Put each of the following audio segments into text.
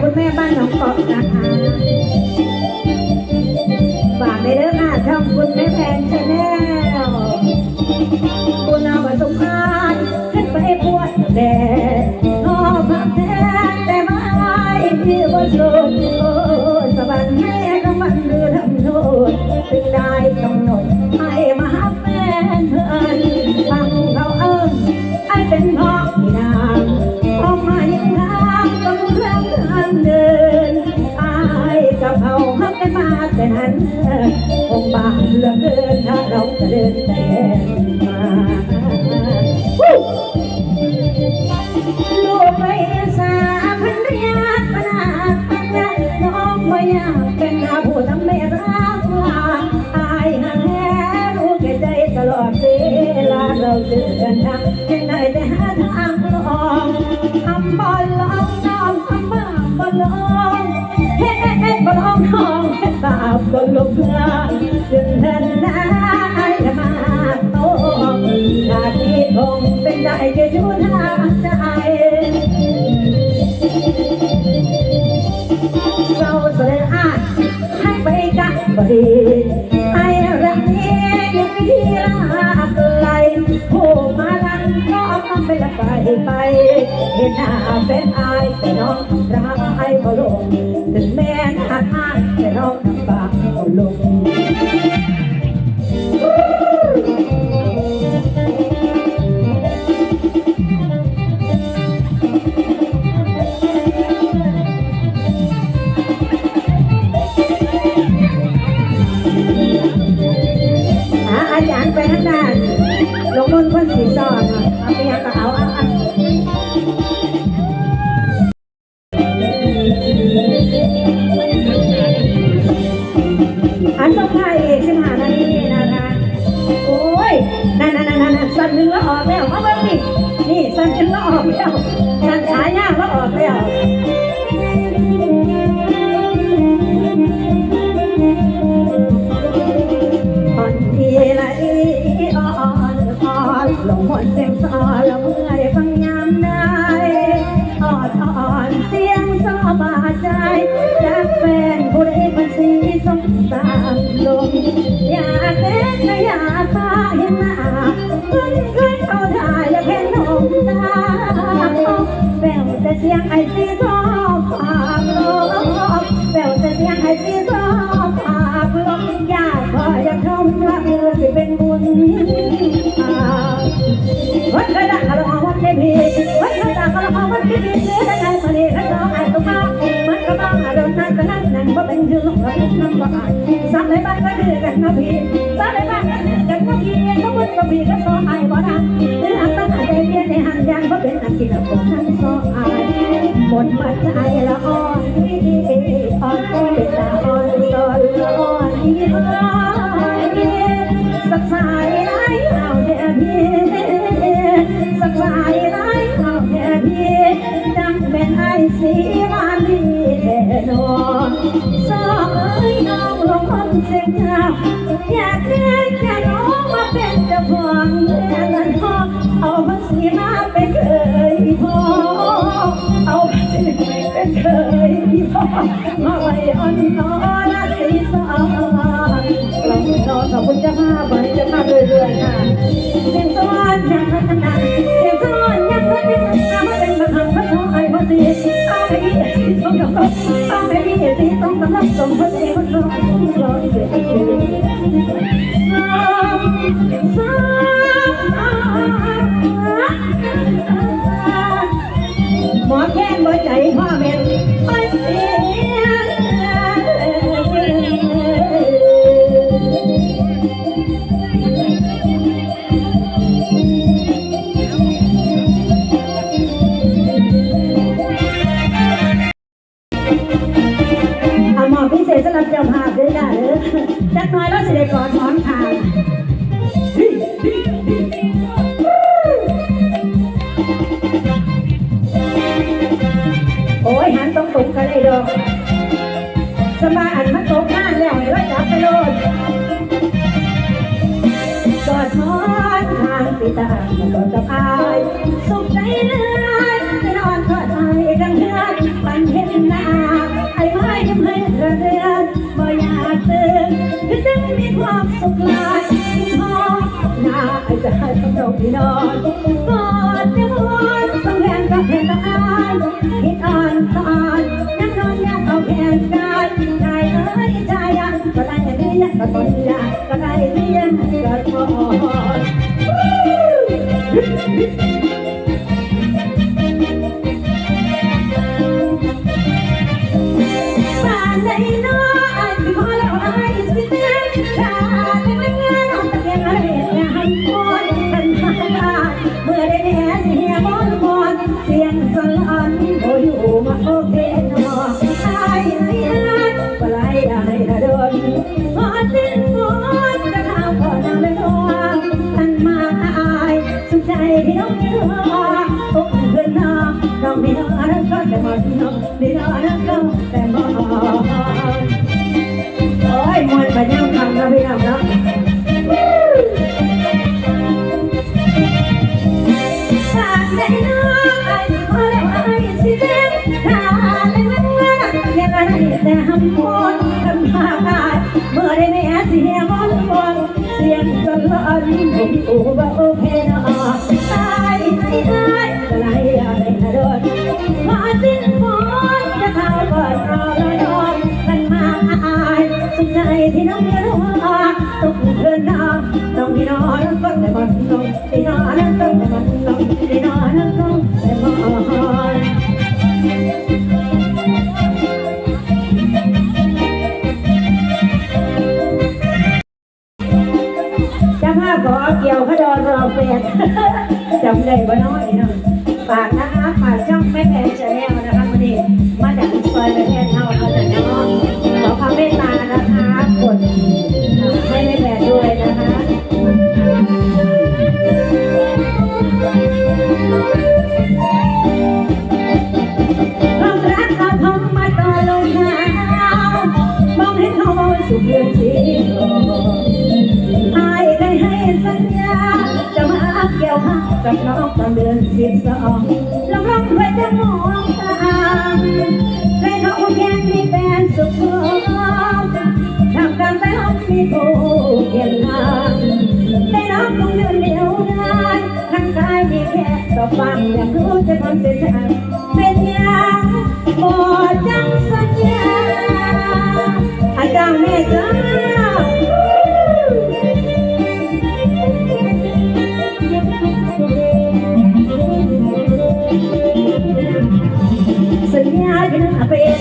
คุณแม่บ้านหนองเกาะนะคะฝากในเรื่องค่ะช่องคุณแม่แพนชาแนลบุญเอาประสบการณ์ขึ้นไปปวดแดดขอพักแท้แต่ไม่ที่ว่าสุขโอ้สวรรค์ให้รางวัลหรือทำโทษถึงได้กำห แต่นั้นคงบางเหลือเกินถ้าเราเดินแต่มาลูกไปสาพันยาปนาปัญญาน้องไม่อยากเป็นอาผู้ทำไม่รักว่าอายหางแหรู้แก่ใจตลอดเวลาเราเจอกันทางยังได้แต่หาทาง บาบอลลงเพื่อนจนเธอหน้าไอ้มาโตหน้าที่คงเป็นได้แค่อยู่ทางใจเศร้าเสียอาให้ไปกับบดีให้รักนี้ยังมีลาไกลผู้มาลังก็ต้องไปละไปไปเห็นหน้าเป็นอายแต่น้องรักไอ้บ่ลง มนต์คนสีซอนเอาไปยังก็เอาอาเอาอันต้องพายเอกสิบห้านาทีนะคะ โอ้ย นั่นนั่นนั่นนั่นสั่นหนึ่งแล้วออกแล้วมาเบิ่งนี่นี่สั่นหนึ่งแล้วออกแล้วสั่นขายากแล้วออกแล้วอ่อนทีละอีอ่อน อ่อนลงหนเสียงซอละเมื่อยฟังยามได้อ่อนอ่อนเสียงซอบาดใจจากแฟนผู้ใดมันสีสมตามลมอยากเต้นและอยากพาเห็นหน้าเพิ่นเคยเข้าได้อยากเห็นนมตาแววแต่เสียงไอ้สีทอ สามในบ้านก็ดื้อกันนะพี่สามในบ้านก็ดื้อกันนะพี่ก็บุญก็พี่ก็สอไอ้บ่ดังเนื้อหักตั้งใจเพียนในหันยังก็เป็นนักกินแล้วผมนั่งสอไอ้หมดปัจจัยละอ่อนที่อ่อนเป็นตาอ่อนสอนละอ่อนอ่อน สียงเจ้าอยากเรียนอยากน้องมาเป็นเจ้าของเงินทองเอาภาษีมาเป็นเคยพอเอาภาษีเป็นเคยพอมาไว้อ่อนน้อนสีสองเรานอนกับคุณจะมาไปจะมาเรื่อยๆค่ะเสียงสวรรค์ยังพัฒนาเสียงสวรรค์ยังพัฒนามาเป็นประธานพระสงฆ์ไอ้พระศรีอาไม่มีสีต้องกำลังอาไม่มีสีต้องกำลังสมพระเจ้า หมอแค้นบ่ใจพ่อแม่ไปเสียอาหมอพิเศษสำหรับเจ้าภา จักน้อยแล้วสิได้กอดหมอนขางโอ้ยหันตรงตุงกันเลยดอกสบายอันมันตกงานแล้วให้เราจับไปโลดกอดหมอนทางปิตาแล้วก็กับอายสุขใจเลย ความสุขลายพ่อหนาอาจารย์ต้องลงที่นอนกอดเดือนสังแรงกับเห็นละอายเห็อ่านตอนนั่งนอนอยกเอาแขนกันใจเอ้ยใจยังก็ได้นังก็ต้นยาก็ไดีนังก็ทอน รียนสลันโออยู่มาโอเคเนาะไอ้ไอ้ไอ้ปลายได้ระดนพอสิ้นฝนจะเข้าก่อนนำไม่รออันมาอายสุดใจที่น้องเนื้อตกเกินน้องน้องไม่นอนก็แต่มันน้องไม่นอนก็แต่มัน เมื่อได้แม่เสียงอนวอนเสียงสลอนผมอูว่าโอเคเนาตายไอ้ไอ้อะไรอะไรนะโดนพอสิ้นฝนจะเข้าก่อนรอรอมันมาอายสุดใจที่น้องไม่รู้ว่าต้องเดินหน้าต้องที่นอนก็แต่มันต้องที่นอนต้องแต่มันต้อง จำได้บ่น้อยเนาะฝากนะคะฝากช่องแม่แพนชาแนลนะคะวันนี้มาจากซอยแม่แพนเท่านั้นนะเนาะขอความเมตตานะคะ แค่ต่อฟังอยากรู้จะทำเส้นทางเป็นยังบ่จังสัญญาอาจารย์แม่จ้าสัญญาจะนับเป็น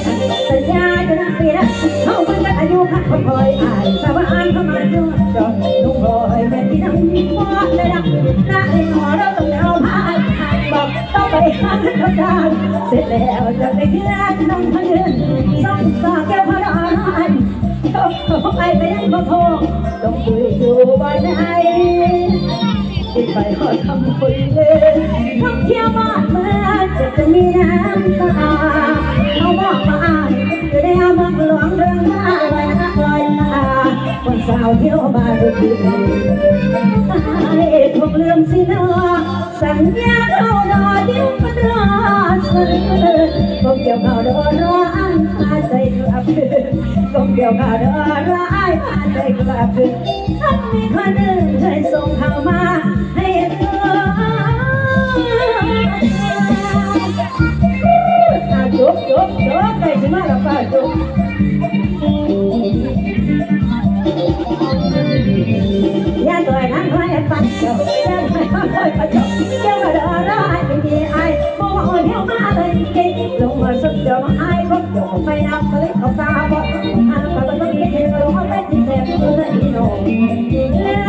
สัญญาจะนับเป็นเขาเป็นกันอายุขัดคนคอยอายสบานเข้ามาจอดจอดลุงคอยแม่ที่นั่งพอได้ดังหน้าเองหอเร ร็จแล้วจะได้เพื่นน้องพยืนส่องสาแก้วพระรานต้องไปไปยังพระโพต้องคุยอยู่บ้านไหนที่ไปขอทำคนเล่นท่องเที่ย งเกี่ยวเขาดอรออันพาใจกลับคืนงเกี่ยวเขาดอรออันพาใจกลับคืนถ้ามีคนหนึ่งเคยส่งเขามาให้เธอจุ๊บจุ๊บจุ๊บได้สิมาแล้วป้าจุ๊บ ก็เ